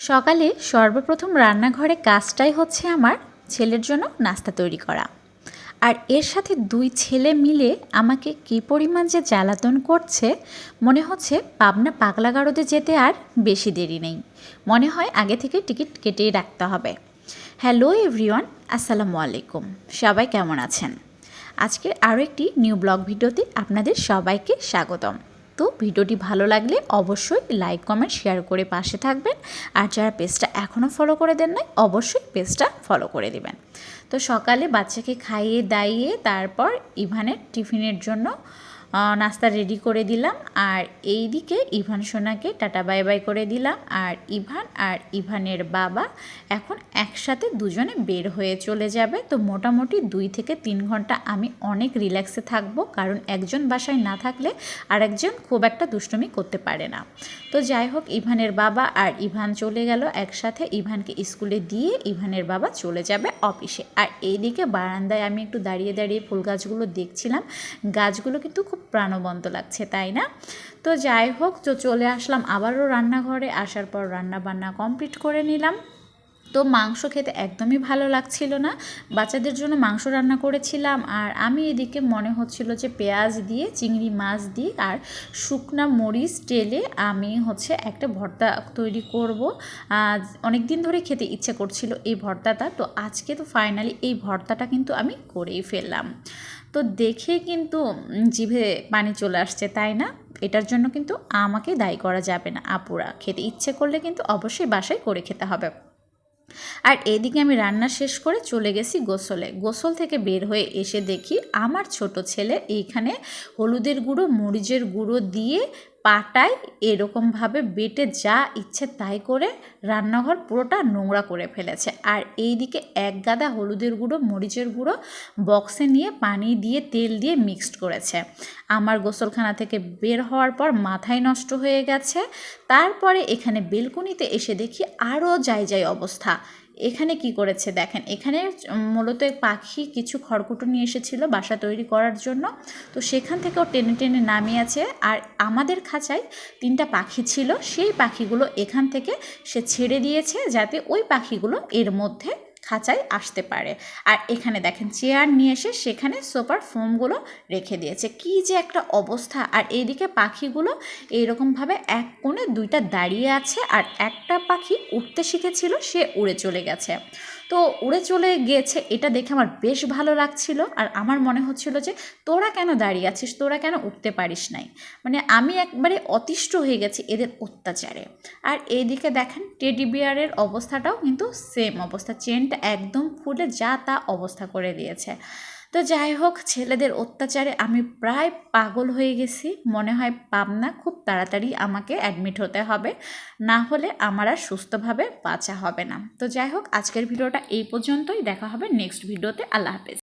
সকালে সর্বপ্রথম রান্নাঘরে কাজটাই হচ্ছে আমার ছেলের জন্য নাস্তা তৈরি করা। আর এর সাথে দুই ছেলে মিলে আমাকে কী পরিমাণ যে জ্বালাতন করছে, মনে হচ্ছে পাবনা পাগলাগারদে যেতে আর বেশি দেরি নেই। মনে হয় আগে থেকে টিকিট কেটেই রাখতে হবে। হ্যালো এভরিওয়ান, আসসালামু আলাইকুম। সবাই কেমন আছেন? আজকের আরও একটি নিউ ব্লগ ভিডিওতে আপনাদের সবাইকে স্বাগতম। তো ভিডিওটি ভালো লাগলে অবশ্যই লাইক, কমেন্ট, শেয়ার করে পাশে থাকবেন। আর যারা পেজটা এখনও ফলো করে দেন নাই, অবশ্যই পেজটা ফলো করে দেবেন। তো সকালে বাচ্চাকে খাইয়ে দাইয়ে তারপর ইভানের টিফিনের জন্য নাস্তা রেডি করে দিলাম। আর এই দিকে ইভান সোনাকে টাটা বাই বাই করে দিলাম। আর ইভান আর ইভানের বাবা এখন একসাথে দুজনে বের হয়ে চলে যাবে। তো মোটামুটি দুই থেকে তিন ঘণ্টা আমি অনেক রিল্যাক্সে থাকব, কারণ একজন বাসায় না থাকলে আরেকজন খুব একটা দুষ্টুমি করতে পারে না। তো যাই হোক, ইভানের বাবা আর ইভান চলে গেল। একসাথে ইভানকে স্কুলে দিয়ে ইভানের বাবা চলে যাবে অফিসে। আর এইদিকে বারান্দায় আমি একটু দাঁড়িয়ে দাঁড়িয়ে ফুল গাছগুলো দেখছিলাম। গাছগুলো কিন্তু খুব প্রাণবন্ত লাগছে, তাই না? তো যাই হোক, তো চলে আসলাম আবারও রান্নাঘরে। আসার পর রান্না বান্না কমপ্লিট করে নিলাম। তো মাংস খেতে একদমই ভালো লাগছিল না। বাচ্চাদের জন্য মাংস রান্না করেছিলাম আর আমি এদিকে মনে হচ্ছিল যে পেঁয়াজ দিয়ে, চিংড়ি মাছ দিয়ে আর শুকনা মরিচ টেলে আমি হচ্ছে একটা ভর্তা তৈরি করব। অনেক দিন ধরে খেতে ইচ্ছে করছিল এই ভর্তাটা, তো আজকে তো ফাইনালি এই ভর্তাটা কিন্তু আমি করেই ফেললাম। তো দেখে কিন্তু জিভে পানি চলে আসছে, তাই না? এটার জন্য কিন্তু আমাকে দায়ী করা যাবে না। আপুরা, খেতে ইচ্ছে করলে কিন্তু অবশ্যই বাসায় করে খেতে হবে। আর এদিকে আমি রান্না শেষ করে চলে গেছি গোসলে। গোসল থেকে বের হয়ে এসে দেখি আমার ছোট ছেলে এইখানে হলুদের গুঁড়ো, মরিচের গুঁড়ো দিয়ে পাটায় এরকমভাবে বেটে যা ইচ্ছে তাই করে রান্নাঘর পুরোটা নোংরা করে ফেলেছে। আর এইদিকে এক গাদা হলুদের গুঁড়ো, মরিচের গুঁড়ো বক্সে নিয়ে পানি দিয়ে, তেল দিয়ে মিক্সড করেছে। আমার গোসলখানা থেকে বের হওয়ার পর মাথায় নষ্ট হয়ে গেছে। তারপরে এখানে বেলকুনিতে এসে দেখি আরও যাই যাই অবস্থা। এখানে কি করেছে? দেখেন, এখানে মূলত পাখি কিছু খড়কুটো নিয়ে এসেছিল বাসা তৈরি করার জন্য। তো সেখান থেকেও টেনে টেনে নামিয়ে আছে আর আমাদের খাঁচায় তিনটা পাখি ছিল। সেই পাখিগুলো এখান থেকে সে ছেড়ে দিয়েছে যাতে ওই পাখিগুলো এর মধ্যে খাঁচায় আসতে পারে। আর এখানে দেখেন চেয়ার নিয়ে এসে সেখানে সোফার ফোমগুলো রেখে দিয়েছে। কি যে একটা অবস্থা! আর এইদিকে পাখিগুলো এইরকমভাবে এক কোণে দুইটা দাঁড়িয়ে আছে আর একটা পাখি উঠতে শিখেছিল, সে উড়ে চলে গেছে। তো উড়ে চলে গিয়েছে, এটা দেখে আমার বেশ ভালো লাগছিল। আর আমার মনে হচ্ছিল যে, তোরা কেন দাঁড়িয়ে আছিস? তোরা কেন উঠতে পারিস নাই? মানে আমি একবারে অতিষ্ঠ হয়ে গেছি এদের অত্যাচারে। আর এইদিকে দেখেন, টেডি বিয়ারের অবস্থাটাও কিন্তু সেম অবস্থা। চেনটা একদম ফুলে যা তা অবস্থা করে দিয়েছে। তো যাই হোক, ছেলেদের অত্যাচারে আমি প্রায় পাগল হয়ে গেছি। মনে হয় পাবনা খুব তাড়াতাড়ি আমাকে অ্যাডমিট হতে হবে। না হলে আমার আর সুস্থভাবে বাঁচা হবে না। তো যাই হোক, আজকের ভিডিওটা এই পর্যন্তই। দেখা হবে নেক্সট ভিডিওতে আল্লাহ হাফেজ।